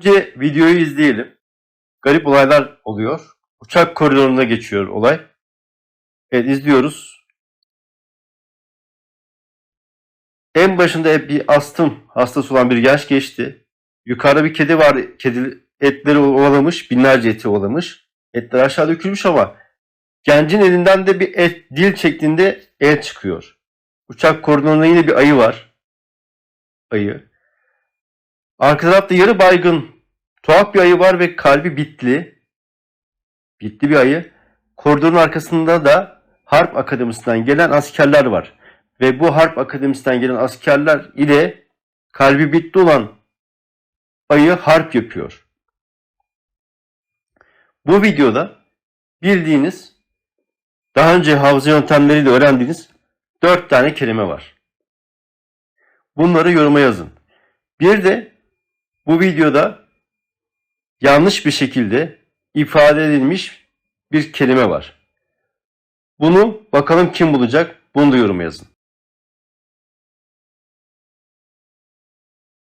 Önce videoyu izleyelim. Garip olaylar oluyor. Uçak koridorunda geçiyor olay. Evet izliyoruz. En başında hep bir astım hastası olan bir genç geçti. Yukarıda bir kedi var. Kedi etleri ovalamış. Binlerce eti ovalamış. Etler aşağı dökülmüş ama gencin elinden de bir et, dil şeklinde el çıkıyor. Uçak koridorunda yine bir ayı var. Ayı. Arka tarafta yarı baygın tuhaf bir ayı var ve kalbi bitli. Bitli bir ayı. Koridorun arkasında da Harp Akademisi'nden gelen askerler var. Ve bu Harp Akademisi'nden gelen askerler ile kalbi bitli olan ayı harp yapıyor. Bu videoda bildiğiniz daha önce hafıza yöntemleriyle öğrendiğiniz dört tane kelime var. Bunları yoruma yazın. Bir de bu videoda yanlış bir şekilde ifade edilmiş bir kelime var. Bunu bakalım kim bulacak? Bunu da yoruma yazın.